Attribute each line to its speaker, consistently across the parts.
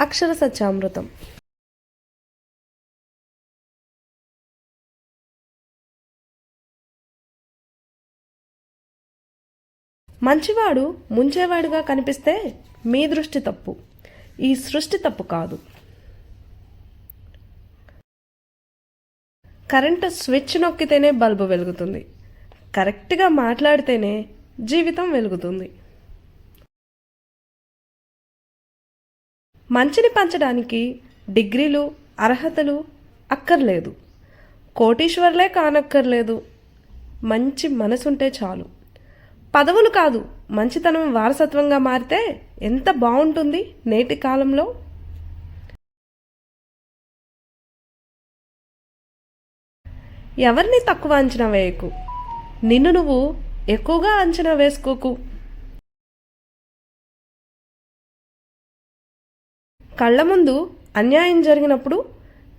Speaker 1: అక్షర సత్యామృతం. మంచివాడు ముంచేవాడుగా కనిపిస్తే మీ దృష్టి తప్పు. ఈ సృష్టి తప్పు కాదు. కరెంటు స్విచ్ నొక్కితేనే బల్బు వెలుగుతుంది. కరెక్ట్గా మాట్లాడితేనే జీవితం వెలుగుతుంది. మంచిని పంచడానికి డిగ్రీలు అర్హతలు అక్కర్లేదు. కోటీశ్వర్లే కానక్కర్లేదు. మంచి మనసుంటే చాలు. పదవులు కాదు మంచితనం వారసత్వంగా మారితే ఎంత బాగుంటుంది నేటి కాలంలో? ఎవరిని తక్కువ అంచనా వేయకు? నిన్ను నువ్వు ఎక్కువగా అంచనా వేసుకోకు. కళ్ళ ముందు అన్యాయం జరిగినప్పుడు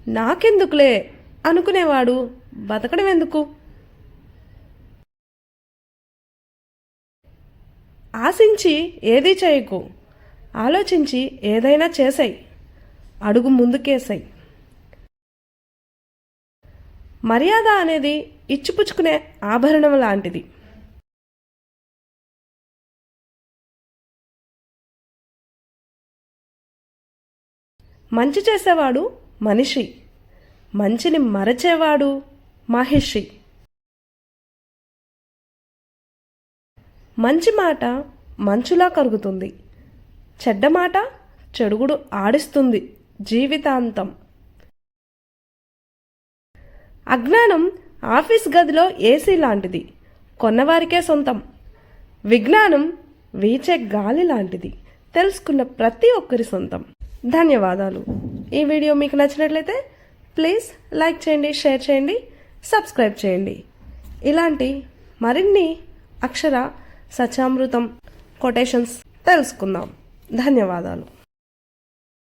Speaker 1: నాకెందుకులే అనుకునేవాడు బతకడం ఎందుకు? ఆశించి ఏదీ చేయకు. ఆలోచించి ఏదైనా చేసాయి. అడుగు ముందుకేసాయి. మర్యాద అనేది ఇచ్చిపుచ్చుకునే ఆభరణం లాంటిది. మంచి చేసేవాడు మనిషి. మంచిని మరచేవాడు మహిషి మంచి మాట మంచులా కరుగుతుంది. చెడ్డ మాట చెడుగుడు ఆడిస్తుంది జీవితాంతం. అజ్ఞానం ఆఫీస్ గదిలో ఏసీ లాంటిది కొన్నవారికే సొంతం. విజ్ఞానం వీచే గాలి లాంటిది తెలుసుకున్న ప్రతి ఒక్కరి సొంతం. ధన్యవాదాలు. ఈ వీడియో మీకు నచ్చినట్లయితే ప్లీజ్ లైక్ చేయండి షేర్ చేయండి సబ్స్క్రైబ్ చేయండి. ఇలాంటి మరిన్ని అక్షర సత్యామృతం కొటేషన్స్ తెలుసుకుందాం. ధన్యవాదాలు.